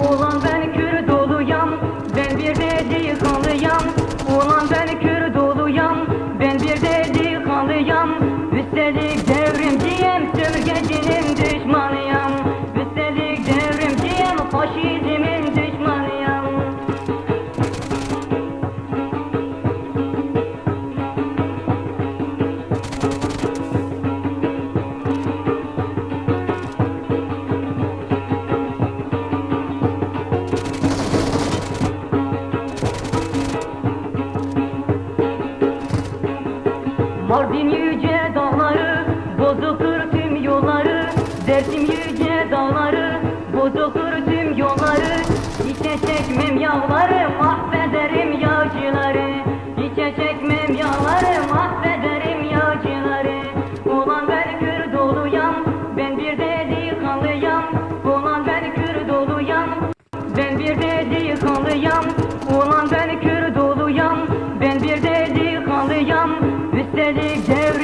Ulan ben Kürt doluyam, ben bir de delikanlıyam. Ulan ben Kürt doluyam, ben bir de delikanlıyam. Üstelik devrimciyim, sömürgecinin düşmanıyam. Mardin yüce dağları, bozulur tüm yolları. Dersim yüce dağları, bozulur tüm yolları. İçe çekmem yağları, mahvederim yağcıları. İçe çekmem yağları, mahvederim yağcıları. Ulan ben Kürt doluyam, ben bir de तेरी घेर